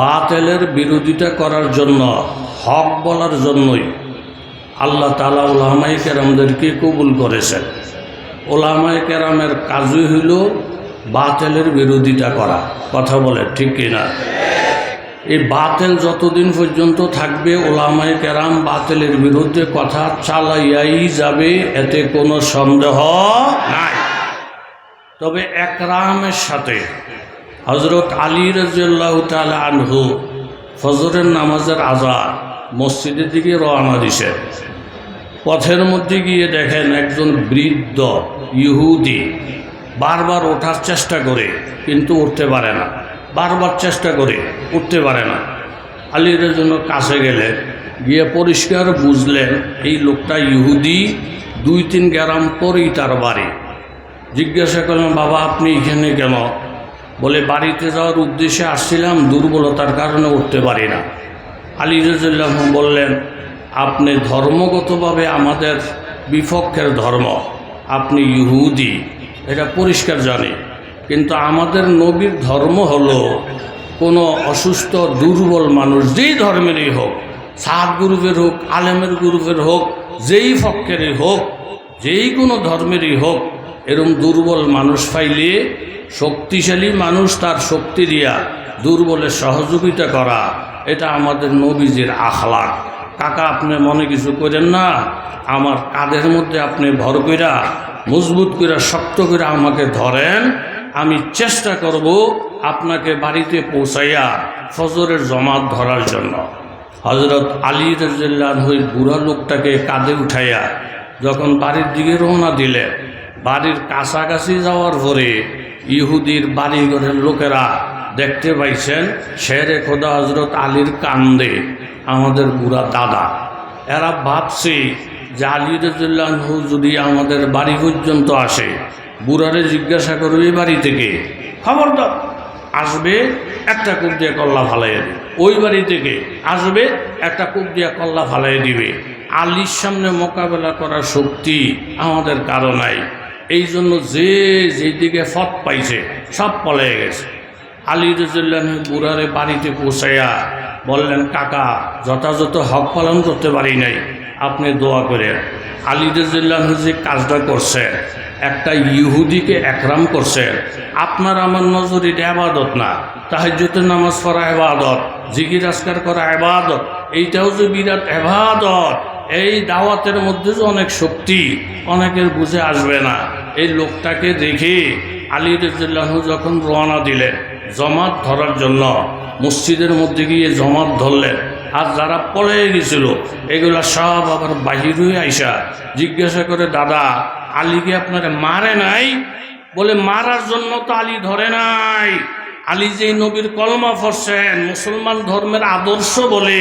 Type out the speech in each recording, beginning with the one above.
বাতেলের বিরোধিতা করার জন্য, হক বলার জন্যই আল্লাহ তালা ওলামাই কেরামদেরকে কবুল করেছেন। ওলামাই কেরামের কাজই হইল বাতেলের বিরোধিতা করা। কথা বলে ঠিক কিনা এই বাতেল যতদিন পর্যন্ত থাকবে ওলামাই কেরাম বাতেলের বিরুদ্ধে কথা চালাইয়াই যাবে, এতে কোনো সন্দেহ নাই। তবে একরামের সাথে হজরত আলী রাজিয়াল্লাহ তালা আনহু ফজরের নামাজের আজাদ মসজিদের দিকে রওনা দিছে। পথের মধ্যে গিয়ে দেখেন একজন বৃদ্ধ ইহুদি বারবার ওঠার চেষ্টা করে, কিন্তু উঠতে পারে না। বারবার চেষ্টা করে, উঠতে পারে না। আলীর জন্য কাছে গেলে, গিয়ে পরিষ্কার বুঝলেন, এই লোকটা ইহুদি, দুই তিন গ্রাম পরেই তার বাড়ি। জিজ্ঞাসা করলেন, বাবা, আপনি এখানে কেন? বলে, বাড়িতে যাওয়ার উদ্দেশ্যে আসছিলাম, দুর্বলতার কারণে উঠতে পারি না। আলী রাজুল্লাহ বললেন, আপনি ধর্মগতভাবে আমাদের বিপক্ষের ধর্ম। আপনি ইহুদি, এটা পরিষ্কার জানি। কিন্তু আমাদের নবীর ধর্ম হলো, কোনো অসুস্থ, দুর্বল মানুষ, যেই ধর্মেরই হোক সাত গ্রুপের হোক, আলেমের গ্রুপের হোক, যেই পক্ষেরই হোক, যেই কোনো ধর্মেরই হোক এরম দুর্বল মানুষ পাইলে শক্তিশালী মানুষ তার শক্তি দিয়া দুর্বলের সহযোগিতা করা, এটা আমাদের নবীজির আখলাক কাকা, আপনি মনে কিছু করেন না? আমার কাঁধের মধ্যে আপনি ভর কইরা, মজবুত কইরা, শক্ত করে আমাকে ধরেন, আমি চেষ্টা করব আপনাকে বাড়িতে পৌঁছাইয়া ফজরের জমাত ধরার জন্য। হজরত আলী রাজিল্লাহর বুড়া লোকটাকে কাঁধে উঠাইয়া যখন বাড়ির দিকে রওনা দিলে বাড়ির কাছাকাছি যাওয়ার পরে ইহুদির বাড়িঘরের লোকেরা দেখতে পাইছেন, শেরে খোদা হজরত আলীর কান্দে আমাদের বুড়া দাদা। এরা ভাবছে যে আলী রাজু যদি আমাদের বাড়ি পর্যন্ত আসে, বুড়ারে জিজ্ঞাসা করবে বাড়ি থেকে। খবরদার, আসবে একটা কূপ দিয়ে কল্লা ফালাইয়া দিবে। ওই বাড়ি থেকে আসবে একটা কূপ দিয়ে কল্লা ফালাইয়া দিবে। আলীর সামনে মোকাবেলা করার শক্তি আমাদের কারও নাই। এই জন্য যে যেদিকে ফত পাইছে, সব পলাই গেছে। আলী রজুল্লাহ বুড়ারে বাড়িতে পৌঁছাইয়া বললেন, কাকা, যথাযথ হক পালন করতে পারি নাই, আপনি দোয়া করে আলী রজুল্লাহ যে কাজটা করছে, একটা ইহুদিকে একরাম করছে, আপনার আমার নজর এটা আবাদত না তাহাজ্যতের নামাজ পড়া আবাদত জিগির আজকার করা আবাদত, এইটাও যে বিরাট আবাদত। এই দাওয়াতের মধ্যে যে অনেক শক্তি, অনেকের বুঝে আসবে না। এই লোকটাকে দেখে আলী রজুল্লাহ যখন রওনা দিলেন, জমাত ধরার জন্য মসজিদের মধ্যে গিয়ে জমাত ধরলেন। আর যারা পড়ে গেছিল, এগুলা সব আবার বাহির হয়ে আইসা জিজ্ঞাসা করে, দাদা, আলীকে আপনারা মারে নাই? বলে, মারার জন্য তো আলী ধরে নাই। আলী যে নবীর কলমা ফসেন মুসলমান ধর্মের আদর্শ বলে,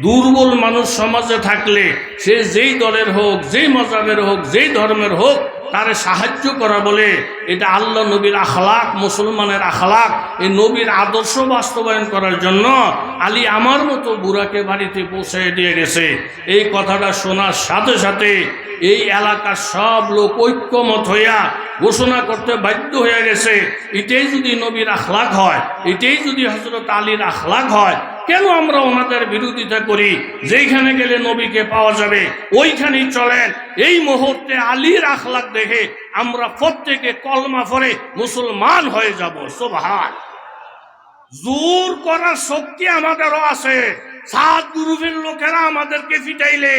দুর্বল মানুষ সমাজে থাকলে সে যেই দলের হোক, যেই মজাবের হোক, যেই ধর্মের হোক তারে সাহায্য করা বলে এটা আল্লাহ নবীর আখলাক, মুসলমানের আখলাক, এই নবীর আদর্শ বাস্তবায়ন করার জন্য আলী আমার মতো বুড়াকে বাড়িতে পৌঁছে দিয়ে গেছে। এই কথাটা শোনার সাথে সাথে এই এলাকার সব লোক ঐক্যমত হইয়া ঘোষণা করতে বাধ্য হয়ে গেছে, এটাই যদি নবীর আখলাক হয়, এটাই যদি হজরত আলীর আখলাক হয় কেন আমরা ওনাদের বিরোধিতা করি? যেইখানে গেলে নবীকে পাওয়া যাবে, ওইখানেই চলেন। এই মুহূর্তে আলীর আখলাক দেখে আমরা প্রত্যেকে কলমা ফরে মুসলমান হয়ে যাব। সোভার জোর করার শক্তি আমাদেরও আছে। সাত লোকেরা আমাদেরকে ফিটাইলে,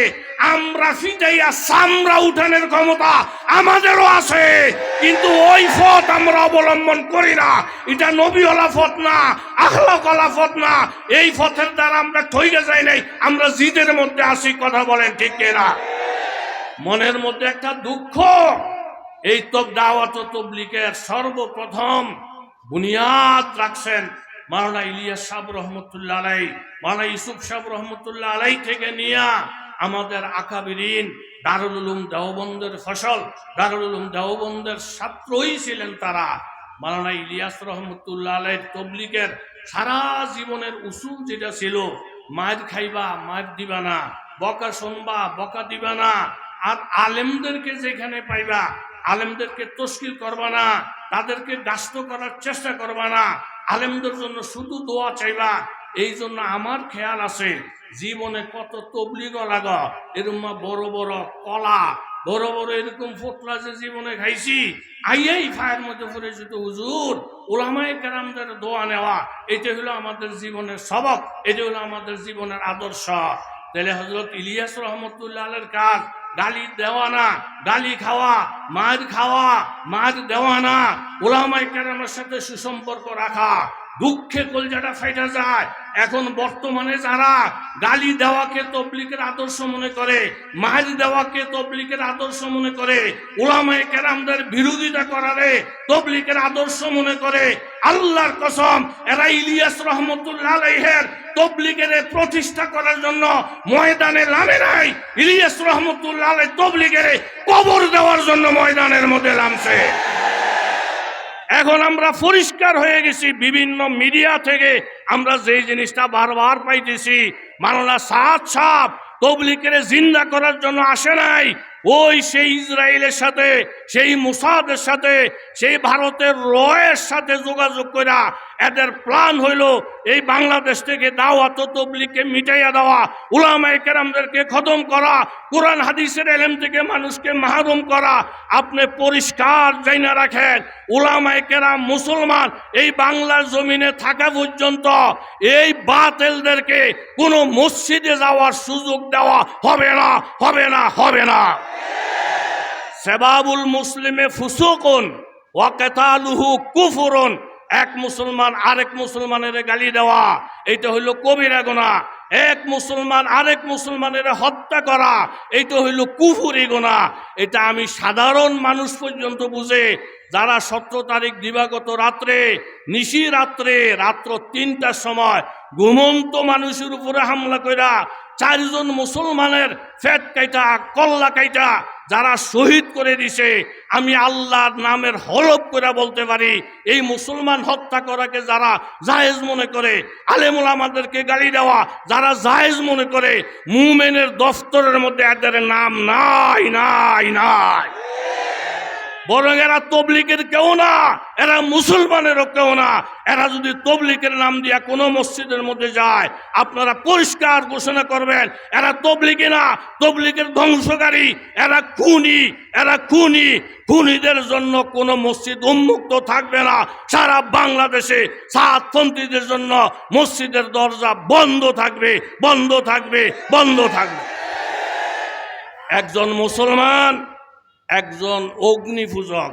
আমরা ফিটাইয়া সামরা উঠানের ক্ষমতা আমাদেরও আছে। কিন্তু ওই পথ আমরা অবলম্বন করি না। এটা নবীওয়ালা পথ না, আখলাকওয়ালা পথ না। এই পথের দ্বারা আমরা ঠইকে যাই নাই, আমরা জিদের মধ্যে আসি কথা বলেন ঠিক না মনের মধ্যে একটা দুঃখ। এই তো দাওয়াত তবলিকের সর্বপ্রথম বুনিয়াদ রাখছেন। মাওলানা ইলিয়াস সাহেব রহমতুল্লাহ আলাই মাওলানা ইউসুফ সাহেব রহমতুল্লাহ আলাই থেকে নিয়া আমাদের আকাবিরিন দারুল উলুম দেওবন্দের ফসল, দারুল উলুম দেওবন্দের ছাত্রই ছিলেন তারা। মাওলানা ইলিয়াস রহমতুল্লাহ আলাই তবলিকের সারা জীবনের উসুল যেটা ছিল, মায়ের খাইবা, মায়ের দিবা না বকা শুনবা, বকা দিবা না আর আলেমদেরকে যেখানে পাইবা, আলেমদেরকে তশকিল করবা না তাদেরকে গাস্ত করার চেষ্টা করবা না আলেমদের জন্য শুধু দোয়া চাইবা, এই জন্য আমার খেয়াল আছে, জীবনে কত তবলিগ লাগা এরকম বড় বড় কলা, বড় বড় এরকম ফোটলা যে জীবনে খাইছি, আইয়াই ফায়ের মধ্যে পড়েছি তো হুজুর ওলামাই কেরামদের দোয়া নেওয়া, এটা হলো আমাদের জীবনের সবক, এটা হলো আমাদের জীবনের আদর্শ। তাহলে হজরত ইলিয়াস রহমতুল্লাহ আলের কাজ গালি দেওয়া না গালি খাওয়া মার খাওয়া মার দেওয়া না ওলামাইকার সাথে সুসম্পর্ক রাখা। দুঃখে কলজাটা ফাইটা যায়। এখন বর্তমানে যারা গালি দেওয়াকে তবলিকের আদর্শ মনে করে, মার দেওয়াকে তবলিকের আদর্শ মনে করে ওলামায়ে কেরামদের বিরোধিতা করারে তবলিকের আদর্শ মনে করে, আল্লাহর কসম, এরা ইলিয়াস রহমতুল্লাহ আলাইহের তবলিগের প্রতিষ্ঠা করার জন্য ময়দানে নামে নাই। ইলিয়াস রহমতুল্লাহ আলাই তবলিগের কবর দেওয়ার জন্য ময়দানের মধ্যে নামছে। এখন আমরা পরিষ্কার হয়ে গেছি বিভিন্ন মিডিয়া থেকে। আমরা যেই জিনিসটা বারবার পাইতেছি মাননা সাত সাপ তবলিকের জিন্দা করার জন্য আসে নাই। ওই সেই ইসরায়েলের সাথে, সেই মুসাদের সাথে, সেই ভারতের রয়ের সাথে যোগাযোগ করা এদের প্ল্যান হইল এই বাংলাদেশ থেকে দাওয়াত তবলিকে মিটাইয়া দেওয়া, উলামায়ে কেরামদেরকে খতম করা, কোরআন হাদিসের এলেম থেকে মানুষকে মাহরুম করা। আপনি পরিষ্কার জাইনা রাখেন, উলামায়ে কেরাম মুসলমান, এই বাংলার জমিনে থাকা পর্যন্ত এই বাতেলদেরকে কোনো মসজিদে যাওয়ার সুযোগ দেওয়া হবে না হবে না হবে না। সেবাবুল মুসলিমে ফুসুকুন ওয়াকেতালুহু কুফুরুন। এক মুসলমান আরেক মুসলমানের গালি দেওয়া এটা হইল কবিরা গোনা এক মুসলমান আরেক মুসলমানের হত্যা করা, এইটা হইল কুফুরি গোনা এটা আমি সাধারণ মানুষ পর্যন্ত বুঝে, যারা সতেরো তারিখ দিবাগত রাত্রে, নিশি রাত্রে, রাত্র তিনটার সময় ঘুমন্ত মানুষের উপরে হামলা কইরা চারজন মুসলমানের ফেট কাইটা, কল্লা কাইটা যারা শহীদ করে দিছে, আমি আল্লাহর নামের হলফ করে বলতে পারি, এই মুসলমান হত্যা করাকে যারা জায়েজ মনে করে, আলেমুল আমাদেরকে গালি দেওয়া, যারা জায়েজ মনে করে, মুমেনের দফতরের মধ্যে এদের নাম নাই নাই নাই। বরং এরা তবলিকের কেউ না, এরা মুসলমানেরও কেউ না। এরা যদি তবলিকের নাম দিয়া কোনো মসজিদের মধ্যে যায়, আপনারা পরিষ্কার ঘোষণা করবেন, এরা তবলিকে না তবলিকের ধ্বংসকারী, এরা খুনি এরা খুনি। খুনিদের জন্য কোনো মসজিদ উন্মুক্ত থাকবে না। সারা বাংলাদেশে সাতপন্থীদের জন্য মসজিদের দরজা বন্ধ থাকবে বন্ধ থাকবে বন্ধ থাকবে। একজন মুসলমান একজন অগ্নি পূজক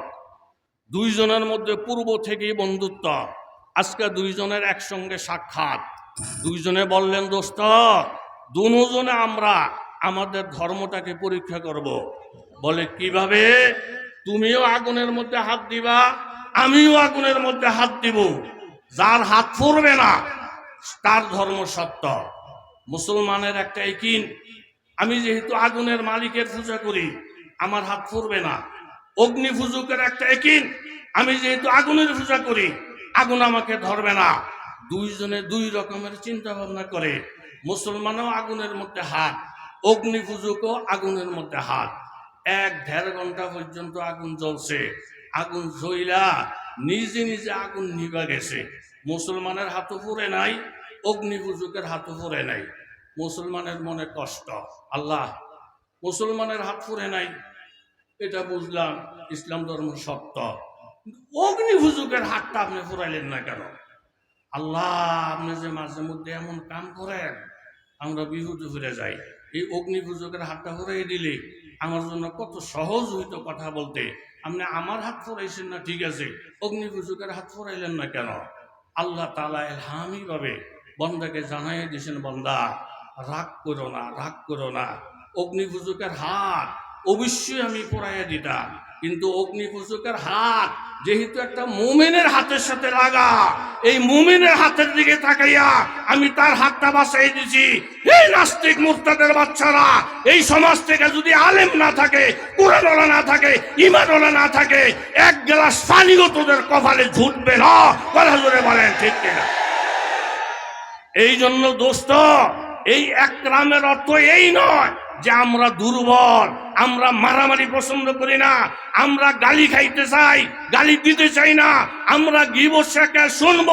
দুইজনের মধ্যে পূর্ব থেকেই বন্ধুত্ব। আজকে দুইজনের একসঙ্গে সাক্ষাৎ। দুইজনে বললেন, দোস্ত, দুজনে আমরা আমাদের ধর্মটাকে পরীক্ষা করব। বলে, কীভাবে? তুমিও আগুনের মধ্যে হাত দিবা, আমিও আগুনের মধ্যে হাত দিব। যার হাত পড়বে না, তার ধর্ম সত্য। মুসলমানের একটা একিন। আমি যেহেতু আগুনের মালিকের পূজা করি আমার হাত পড়বে না। অগ্নি পূজকের একটা একিন। আমি যেহেতু আগুনের পূজা করি, আগুন আমাকে ধরবে না। দুইজনে দুই রকমের চিন্তা ভাবনা করে। মুসলমানও আগুনের মধ্যে হাত, অগ্নি পূজকও আগুনের মধ্যে হাত। এক দেড় ঘণ্টা পর্যন্ত আগুন জ্বলছে। আগুন জ্বইলা নিজে নিজে আগুন নিবা গেছে। মুসলমানের হাতও পড়ে নাই, অগ্নি পূজকের হাতও পড়ে নাই। মুসলমানের মনে কষ্ট। আল্লাহ মুসলমানের হাত ফুরে নাই। এটা বুঝলাম, ইসলাম ধর্ম সত্য। অগ্নি হুজুকের হাতটা আপনি ফুরাইলেন না কেন? আল্লাহ আপনি যে মাঝে মধ্যে এমন কাম করেন, আমরা বিহুতে ফিরে যাই। এই অগ্নি পুজোকের হাতটা ফুরাই দিলে আমার জন্য কত সহজ হইতো কথা বলতে। আপনি আমার হাত ফুরাইছেন না, ঠিক আছে। অগ্নি পুজোকের হাত ফুরাইলেন না কেন? আল্লাহ তালা এলহামি ভাবে বন্দাকে জানাই দিয়েছেন, বন্দা, রাগ করো না, রাগ করো না। অগ্নিপূজকের হাত। অবশ্যই আমি পড়াইয়া দিতাম, কিন্তু অগ্নিপূজকের হাত যেহেতু একটা মোমেনের হাতের সাথে লাগা, এই মোমেনের হাতের দিকে তাকাইয়া আমি তার হাতটা বাঁচাই দিছি। এই নাস্তিক মুক্তাদের বাচ্চারা, এই সমাজ থেকে যদি আলেম না থাকে, কোরআনওয়ালা না থাকে ইমানওয়ালা না থাকে, এক গ্লাস পানিও তোদের কপালে ঝুটবে না। কথা জোরে বলেন, ঠিক কিনা? এই জন্য দোস্ত, এই একরামের অর্থ এই নয় যে আমরা দুর্বল। আমরা মারামারি পছন্দ করি না, আমরা গালি খাইতে চাই, গালি দিতে চাই না, আমরা শেখাত শুনব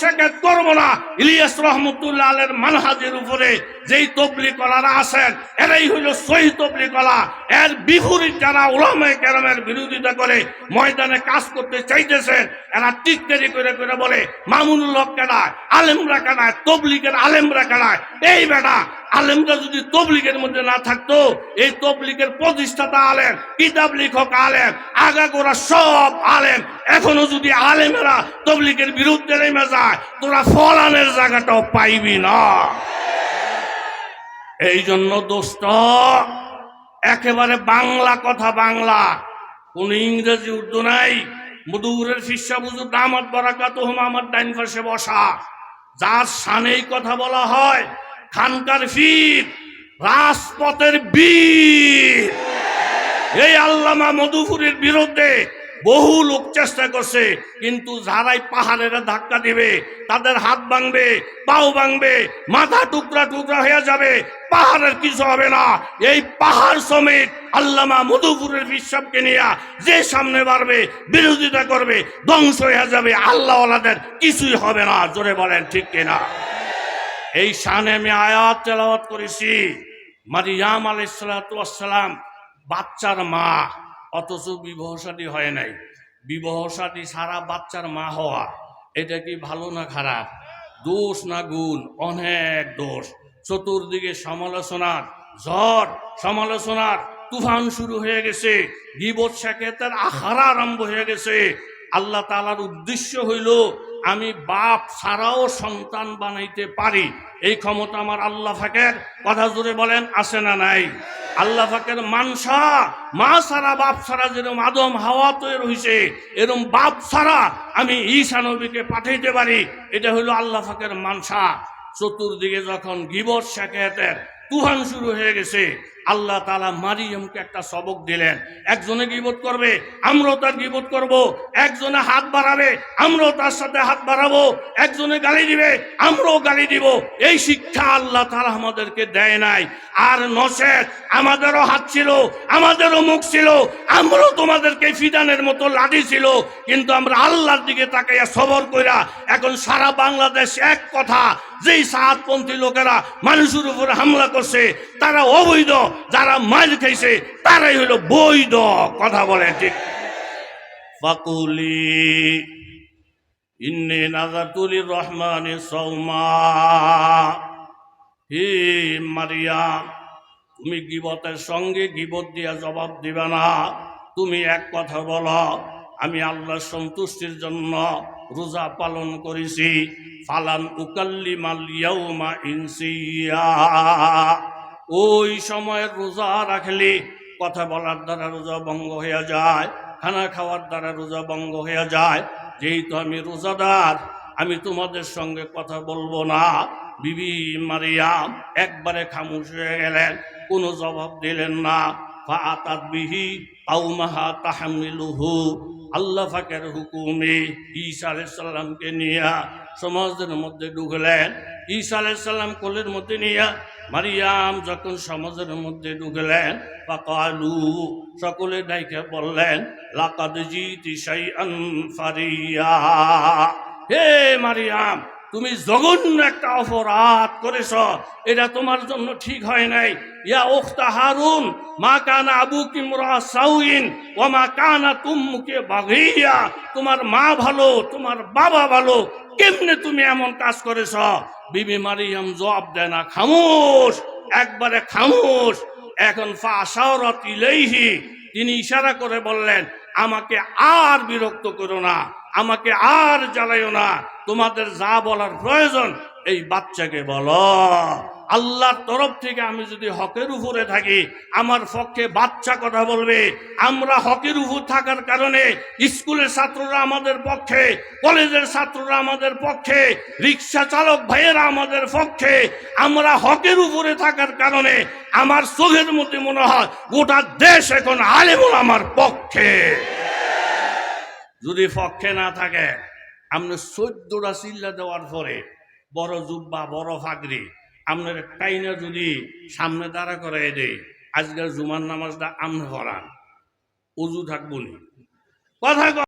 শেখাত করব না। ইলিয়াস রহমতুল্লাহ মানহাজের উপরে যেই তবলি কলারা আছেন, এরাই হইল সহি তবলি কলা এর বিপরীত যারা ওলামায় কেরামের বিরোধিতা করে, ময়দানে কাজ করতে চাইতেছেন, এরা টিকটারি করে করে বলে, মামুনুল কেনায় আলেমরা কেনায় তবলিগের আলেমরা কেনায় এই বেটা, আলেমরা যদি তবলিগের মধ্যে না থাকতো, এই তবলিগের প্রতিষ্ঠাতা আলেম, কিতাব লেখক আলেম, আগাগোড়া সব আলেম। এখনও যদি আলেমেরা তবলিগের বিরুদ্ধে নেমে যায়, তোরা ফলানের জায়গাটাও পাইবি না। এই জন্য দোস্ত, একেবারে বাংলা কথা বাংলা। কোন ইংরেজি, উর্দু নাই। মধুরের শিষ্যা বুঝু, দামত বরাকাত হুম, আমার ডাইন পাশে বসা। যার সানেই কথা বলা হয়, খানকার ফির রাজপথের বীর। এই আল্লামা মধুপুরের বিরুদ্ধে বহু লোক চেষ্টা করছে, কিন্তু যারাই পাহাড়ের ধাক্কা দিবে, তাদের হাত ভাঙবে, পাও ভাঙবে, মাথা টুকরা টুকরা হয়ে যাবে, পাহাড়ের কিছু হবে না। এই পাহাড় সমেত আল্লামা মধুপুরের বিশ্বাবকে নিয়ে যে সামনে বাড়বে, বিরোধিতা করবে, ধ্বংস হয়ে যাবে, আল্লাহওয়ালাদের কিছুই হবে না। জোরে বলেন, ঠিক কিনা? এই শানে আমি আয়াত তেলাওয়াত করেছি। মারিয়াম আলাইসালাম বাচ্চার মা, অথচ বিবাহ শাদী হয় নাই। বিবাহ শাদী সারা বাচ্চার মা হওয়া, এটা কি ভালো না খারাপ? দোষ না গুণ? অনেক দোষ। চতুর্দিকে সমালোচনার ঝড়, সমালোচনার তুফান শুরু হয়ে গেছে। গিবত শেখেতের আহারা আরম্ভ হয়ে গেছে। আল্লাহ তালার উদ্দেশ্য হইল আমি বাপ ছাড়াও সন্তান বানাইতে পারি। এই ক্ষমতা আমার আল্লাহ ফাঁকের। কথা জোরে বলেন, আছে না নাই? আল্লাহ ফাঁকের মানসা, মা ছাড়া, বাপ ছাড়া যেরকম আদম হাওয়া তৈরি হয়েছে এরকম বাপ ছাড়া আমি ঈশা নবীকে পাঠাইতে পারি। এটা হইল আল্লাহ ফাঁকের মানসা। চতুর্দিকে যখন গিবর শেখাতের তুফান শুরু হয়ে গেছে আল্লাহ তালা মারিয়মকে একটা সবক দিলেন। একজনে গিবত করবে, আমরাও তার গিবত করব। একজনে হাত বাড়াবে, আমরাও তার সাথে হাত বাড়াবো। একজনে গালি দিবে, আমরাও গালি দিব। এই শিক্ষা আল্লাহ তালা আমাদেরকে দেয় নাই। আর নসেদ আমাদেরও হাত ছিল, আমাদেরও মুখ ছিল, আমরাও তোমাদেরকে ফিদানের মতো লাঠি ছিল। কিন্তু আমরা আল্লাহর দিকে তাকাইয়া সবর কইরা এখন সারা বাংলাদেশ এক কথা, যেই সাতপন্থী লোকেরা মানুষের উপরে হামলা করছে, তারা অবৈধ যারা মার খাইছে, তারাই হলো বৈধ, কথা বলে ঠিক। ফাকুলি, ইন্নি নাজাতুলির রহমানি সৌমা হে মারিয়াম, তুমি গিবতের সঙ্গে গিবত দিয়া জবাব দিবে না। তুমি এক কথা বলো, আমি আল্লাহর সন্তুষ্টির জন্য রোজা পালন করেছি। ফালান উকাল্লি মালিয়াউমা ইনসিয়া। ওই সময়ের রোজা রাখলে কথা বলার দ্বারা রোজা ভঙ্গ হয়ে যায়, খানা খাওয়ার দ্বারা রোজা ভঙ্গ হয়ে যায়। যেহেতু আমি রোজাদার, আমি তোমাদের সঙ্গে কথা বলব না। বিবি মারিয়াম একবারে খামোশ হয়ে গেলেন, কোনো জবাব দিলেন না। ফাতাত বিহি আউমাহা তাহামিলুহু। আল্লাহ ফাকের হুকুমে ঈসা আলাইসাল্লামকে নিয়ে সমাজের মধ্যে ঢুকলেন। ঈসা আলাইসাল্লাম কোলের মধ্যে নিয়ে মারিয়াম যখন সমাজের মধ্যে ঢুকলেন পাকালু সকলে ডাইকে বললেন, লাকাদ জিতি সাই ফারিয়া। হে মারিয়াম তুমি জঘন্য একটা অপরাধ করেছ। এটা তোমার জন্য ঠিক হয় নাই। ইয়া ওখতা হারুন, মা কানা আবু কিমরা সাউইন ও মা কানা তুমুকে বাঘিয়া তোমার মা ভালো, তোমার বাবা ভালো, কেমনে তুমি এমন কাজ করেছ? বিবি মারিয়াম জবাব দেয় না, খামোশ, একবারে খামোশ। এখন ফাশাওরাত তিনি ইশারা করে বললেন, আমাকে আর বিরক্ত করো না, আমাকে আর জ্বালাইও না। তোমাদের যা বলার প্রয়োজন, এই বাচ্চাকে বলো। আল্লাহর তরফ থেকে আমি যদি হকের উপরে থাকি, আমার পক্ষে বাচ্চা কথা বলবে। আমরা হকের উপর থাকার কারণে স্কুলের ছাত্ররা আমাদের পক্ষে, কলেজের ছাত্ররা আমাদের পক্ষে, রিক্সা চালক ভাইয়েরা আমাদের পক্ষে। আমরা হকের উপরে থাকার কারণে আমার চোখের মধ্যে মনে হয় গোটা দেশ এখন আলেমুল আমার পক্ষে। যদি পক্ষে না থাকে আপনি চোদ্দটা চিল্লা দেওয়ার পরে, বড় জুব্বা, বড় ফাগরি আপনার টাইনা যদি সামনে দাঁড়া করাই দেয় আজকের জুমার নামাজটা আমনে হরান উজু থাকব কথা